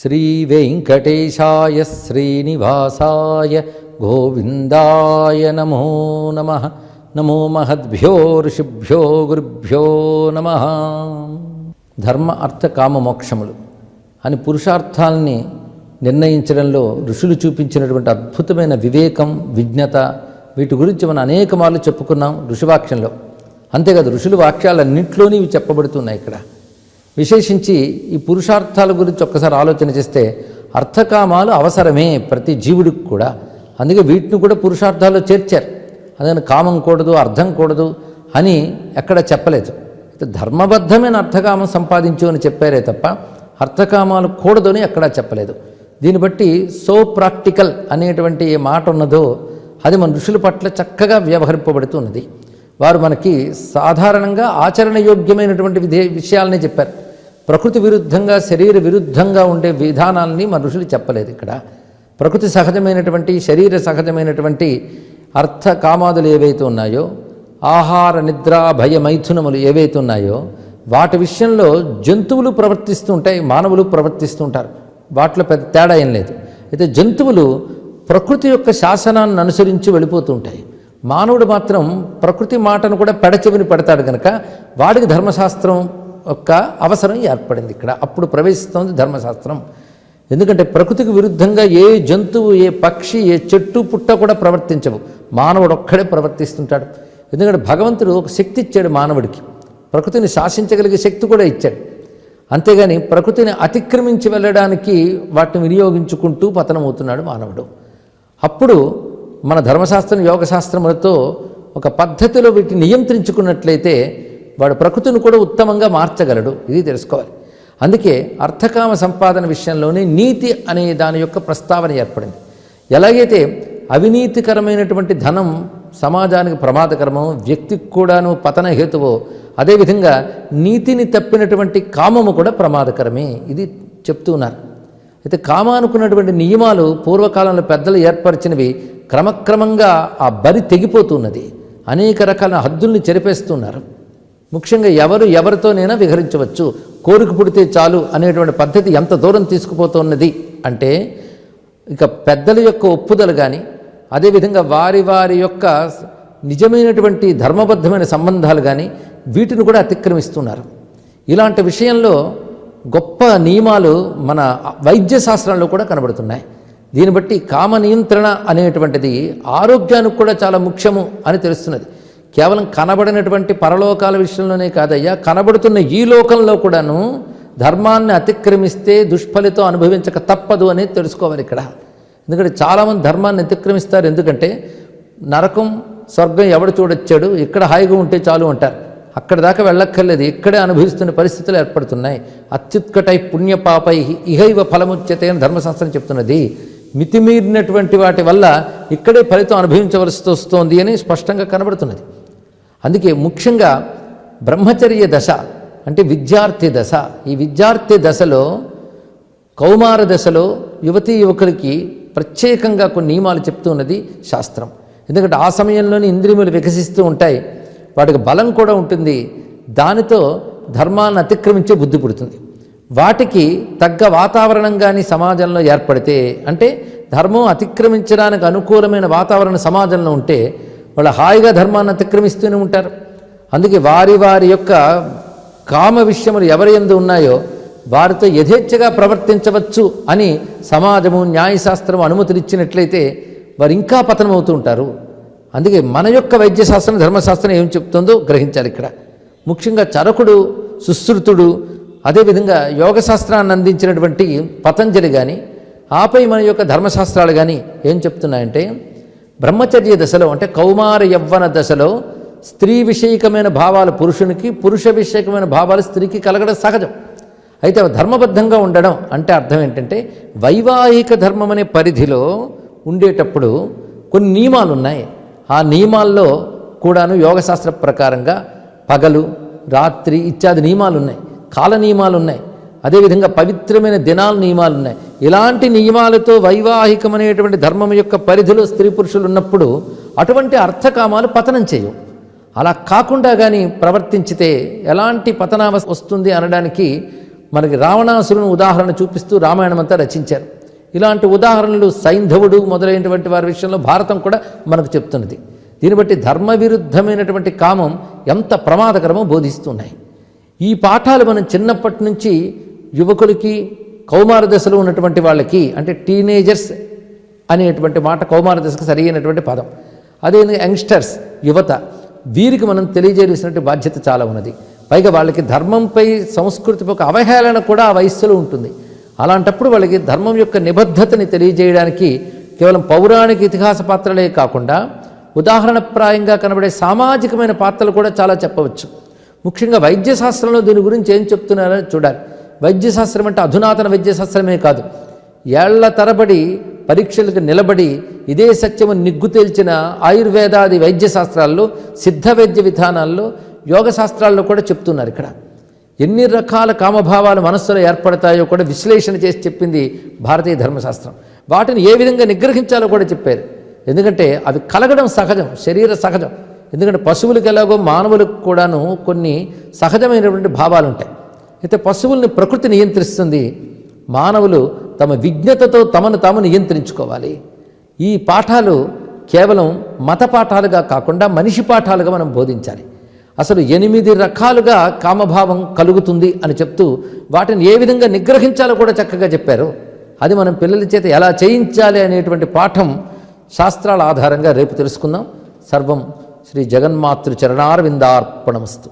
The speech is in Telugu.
శ్రీవేంకటేశాయ శ్రీనివాసాయ గోవిందాయ నమో నమ. నమో మహద్భ్యో ఋషిభ్యో గురుభ్యో నమ. ధర్మ అర్థ కామ మోక్షములు అని పురుషార్థాల్ని నిర్ణయించడంలో ఋషులు చూపించినటువంటి అద్భుతమైన వివేకం విజ్ఞత వీటి గురించి మనం అనేక మార్లు చెప్పుకున్నాం ఋషివాక్యంలో. అంతేకాదు ఋషులు వాక్యాలన్నింటిలోని ఇవి చెప్పబడుతున్నాయి ఇక్కడ. విశేషించి ఈ పురుషార్థాల గురించి ఒక్కసారి ఆలోచన చేస్తే అర్థకామాలు అవసరమే ప్రతి జీవుడికి కూడా. అందుకే వీటిని కూడా పురుషార్థాల్లో చేర్చారు. అందుకని కామం కూడదు అర్థం కూడదు అని ఎక్కడ చెప్పలేదు. అయితే ధర్మబద్ధమైన అర్థకామం సంపాదించు అని చెప్పారే తప్ప అర్థకామాలు కూడదు అని ఎక్కడా చెప్పలేదు. దీన్ని బట్టి సో ప్రాక్టికల్ అనేటువంటి ఏ మాట ఉన్నదో అది మన ఋషుల పట్ల చక్కగా వ్యవహరింపబడుతున్నది. వారు మనకి సాధారణంగా ఆచరణయోగ్యమైనటువంటి విధే విషయాలనే చెప్పారు. ప్రకృతి విరుద్ధంగా శరీర విరుద్ధంగా ఉండే విధానాల్ని మనుషులు చెప్పలేదు ఇక్కడ. ప్రకృతి సహజమైనటువంటి శరీర సహజమైనటువంటి అర్థ కామాదులు ఏవైతే ఉన్నాయో ఆహార నిద్ర భయ మైథునములు ఏవైతే ఉన్నాయో వాటి విషయంలో జంతువులు ప్రవర్తిస్తూ ఉంటాయి మానవులు ప్రవర్తిస్తుంటారు. వాటిలో పెద్ద తేడా ఏం లేదు. అయితే జంతువులు ప్రకృతి యొక్క శాసనాన్ని అనుసరించి వెళ్ళిపోతుంటాయి. మానవుడు మాత్రం ప్రకృతి మాటను కూడా పెడచెవిని పెడతాడు కనుక వాడికి ధర్మశాస్త్రం యొక్క అవసరం ఏర్పడింది ఇక్కడ. అప్పుడు ప్రవేశిస్తోంది ధర్మశాస్త్రం. ఎందుకంటే ప్రకృతికి విరుద్ధంగా ఏ జంతువు ఏ పక్షి ఏ చెట్టు పుట్ట కూడా ప్రవర్తించవు. మానవుడు ఒక్కడే ప్రవర్తిస్తుంటాడు. ఎందుకంటే భగవంతుడు ఒక శక్తి ఇచ్చాడు మానవుడికి. ప్రకృతిని శాసించగలిగే శక్తి కూడా ఇచ్చాడు. అంతేగాని ప్రకృతిని అతిక్రమించి వెళ్ళడానికి వాటిని వినియోగించుకుంటూ పతనమవుతున్నాడు మానవుడు. అప్పుడు మన ధర్మశాస్త్రం యోగశాస్త్రములతో ఒక పద్ధతిలో వీటిని నియంత్రించుకున్నట్లయితే వాడు ప్రకృతిని కూడా ఉత్తమంగా మార్చగలడు. ఇది తెలుసుకోవాలి. అందుకే అర్థకామ సంపాదన విషయంలోనే నీతి అనే దాని యొక్క ప్రస్తావన ఏర్పడింది. ఎలాగైతే అవినీతికరమైనటువంటి ధనం సమాజానికి ప్రమాదకరమో వ్యక్తికి కూడాను పతన హేతువో అదేవిధంగా నీతిని తప్పినటువంటి కామము కూడా ప్రమాదకరమే. ఇది చెప్తూ ఉన్నారు. అయితే కామానుకున్నటువంటి నియమాలు పూర్వకాలంలో పెద్దలు ఏర్పరిచినవి క్రమక్రమంగా ఆ బరి తెగిపోతున్నది. అనేక రకాల హద్దుల్ని చెరిపేస్తున్నారు. ముఖ్యంగా ఎవరు ఎవరితోనైనా విహరించవచ్చు. కోరిక పుడితే చాలు అనేటువంటి పద్ధతి ఎంత దూరం తీసుకుపోతున్నది అంటే ఇక పెద్దల యొక్క ఒప్పుదలు కానీ అదేవిధంగా వారి వారి యొక్క నిజమైనటువంటి ధర్మబద్ధమైన సంబంధాలు కానీ వీటిని కూడా అతిక్రమిస్తున్నారు. ఇలాంటి విషయంలో గొప్ప నియమాలు మన వైద్య శాస్త్రంలో కూడా కనబడుతున్నాయి. దీన్ని బట్టి కామ నియంత్రణ అనేటువంటిది ఆరోగ్యానికి కూడా చాలా ముఖ్యము అని తెలుస్తున్నది. కేవలం కనబడినటువంటి పరలోకాల విషయంలోనే కాదయ్యా కనబడుతున్న ఈ లోకంలో కూడాను ధర్మాన్ని అతిక్రమిస్తే దుష్ఫలితం అనుభవించక తప్పదు అని తెలుసుకోవాలి ఇక్కడ. ఎందుకంటే చాలామంది ధర్మాన్ని అతిక్రమిస్తారు. ఎందుకంటే నరకం స్వర్గం ఎవడు చూడొచ్చాడు? ఇక్కడ హాయిగా ఉంటే చాలు అంటారు. అక్కడ దాకా వెళ్ళక్కర్లేదు. ఇక్కడే అనుభవిస్తున్న పరిస్థితులు ఏర్పడుతున్నాయి. అత్యుత్కటై పుణ్యపాపై ఇహైవ ఫలముచ్యతే అని ధర్మశాస్త్రం చెప్తున్నది. మితిమీరినటువంటి వాటి వల్ల ఇక్కడే ఫలితం అనుభవించవలసి వస్తోంది అని స్పష్టంగా కనబడుతున్నది. అందుకే ముఖ్యంగా బ్రహ్మచర్య దశ అంటే విద్యార్థి దశ. ఈ విద్యార్థి దశలో కౌమార దశలో యువతీ యువకులకి ప్రత్యేకంగా కొన్ని నియమాలు చెప్తూ ఉన్నది శాస్త్రం. ఎందుకంటే ఆ సమయంలోనే ఇంద్రియములు వికసిస్తూ ఉంటాయి. వాటికి బలం కూడా ఉంటుంది. దానితో ధర్మాన్ని అతిక్రమించే బుద్ధి పుడుతుంది. వాటికి తగ్గ వాతావరణం కానీ సమాజంలో ఏర్పడితే అంటే ధర్మం అతిక్రమించడానికి అనుకూలమైన వాతావరణం సమాజంలో ఉంటే వాళ్ళు హాయిగా ధర్మాన్ని అతిక్రమిస్తూనే ఉంటారు. అందుకే వారి వారి యొక్క కామ విషయములు ఎవరి ఎందు ఉన్నాయో వారితో యథేచ్ఛగా ప్రవర్తించవచ్చు అని సమాజము న్యాయశాస్త్రం అనుమతులిచ్చినట్లయితే వారు ఇంకా పతనమవుతూ ఉంటారు. అందుకే మన యొక్క వైద్యశాస్త్రం ధర్మశాస్త్రం ఏం చెప్తుందో గ్రహించాలి ఇక్కడ. ముఖ్యంగా చరకుడు సుశ్రుతుడు అదేవిధంగా యోగశాస్త్రాన్ని అందించినటువంటి పతంజలి కానీ ఆపై మన యొక్క ధర్మశాస్త్రాలు కానీ ఏం చెప్తున్నాయంటే బ్రహ్మచర్య దశలో అంటే కౌమార యవ్వన దశలో స్త్రీ విషయకమైన భావాలు పురుషునికి పురుష విషయకమైన భావాలు స్త్రీకి కలగడం సహజం. అయితే అవి ధర్మబద్ధంగా ఉండడం అంటే అర్థం ఏంటంటే వైవాహిక ధర్మం అనే పరిధిలో ఉండేటప్పుడు కొన్ని నియమాలు ఉన్నాయి. ఆ నియమాల్లో కూడాను యోగశాస్త్ర ప్రకారంగా పగలు రాత్రి ఇత్యాది నియమాలు ఉన్నాయి. కాల నియమాలు ఉన్నాయి. అదేవిధంగా పవిత్రమైన దినాల నియమాలు ఉన్నాయి. ఇలాంటి నియమాలతో వైవాహికమనేటువంటి ధర్మం యొక్క పరిధిలో స్త్రీ పురుషులు ఉన్నప్పుడు అటువంటి అర్థకామాలు పతనం చేయవు అలా కాకుండా కానీ ప్రవర్తించితే ఎలాంటి పతనావస్థ వస్తుంది అనడానికి మనకి రావణాసురుని ఉదాహరణ చూపిస్తూ రామాయణం అంతా రచించారు. ఇలాంటి ఉదాహరణలు సైంధవుడు మొదలైనటువంటి వారి విషయంలో భారతం కూడా మనకు చెప్తున్నది. దీన్ని బట్టి ధర్మ విరుద్ధమైనటువంటి కామం ఎంత ప్రమాదకరమో బోధిస్తున్నాయి ఈ పాఠాలు మనం చిన్నప్పటి నుంచి యువకులకి కౌమార దశలో ఉన్నటువంటి వాళ్ళకి అంటే టీనేజర్స్ అనేటువంటి మాట కౌమార దశకు సరైనటువంటి పదం. అదే యంగ్స్టర్స్ యువత వీరికి మనం తెలియజేయాల్సినటువంటి బాధ్యత చాలా ఉన్నది. పైగా వాళ్ళకి ధర్మంపై సంస్కృతి ఒక అవహేళన కూడా ఆ వయస్సులో ఉంటుంది. అలాంటప్పుడు వాళ్ళకి ధర్మం యొక్క నిబద్ధతని తెలియజేయడానికి కేవలం పౌరాణిక ఇతిహాస పాత్రలే కాకుండా ఉదాహరణప్రాయంగా కనబడే సామాజికమైన పాత్రలు కూడా చాలా చెప్పవచ్చు. ముఖ్యంగా వైద్యశాస్త్రంలో దీని గురించి ఏం చెప్తున్నారో చూడాలి. వైద్యశాస్త్రం అంటే అధునాతన వైద్యశాస్త్రమే కాదు. ఏళ్ళ తరబడి పరీక్షలకు నిలబడి ఇదే సత్యము నిగ్గు తేల్చిన ఆయుర్వేదాది వైద్య శాస్త్రాల్లో సిద్ధ వైద్య విధానాల్లో యోగ శాస్త్రాల్లో కూడా చెప్తున్నారు ఇక్కడ. ఎన్ని రకాల కామభావాలు మనస్సులో ఏర్పడతాయో కూడా విశ్లేషణ చేసి చెప్పింది భారతీయ ధర్మశాస్త్రం. వాటిని ఏ విధంగా నిగ్రహించాలో కూడా చెప్పారు. ఎందుకంటే అవి కలగడం సహజం శరీర సహజం. ఎందుకంటే పశువులకు ఎలాగో మానవులకు కూడాను కొన్ని సహజమైనటువంటి భావాలు ఉంటాయి అయితే పశువుల్ని ప్రకృతి నియంత్రిస్తుంది. మానవులు తమ విజ్ఞతతో తమను తాము నియంత్రించుకోవాలి. ఈ పాఠాలు కేవలం మత పాఠాలుగా కాకుండా మనిషి పాఠాలుగా మనం బోధించాలి. అసలు ఎనిమిది రకాలుగా కామభావం కలుగుతుంది అని చెప్తూ వాటిని ఏ విధంగా నిగ్రహించాలో కూడా చక్కగా చెప్పారు. అది మనం పిల్లల చేత ఎలా చేయించాలి అనేటువంటి పాఠం శాస్త్రాల ఆధారంగా రేపు తెలుసుకుందాం. సర్వం శ్రీ జగన్మాతృ చరణారవిందార్పణమస్తు.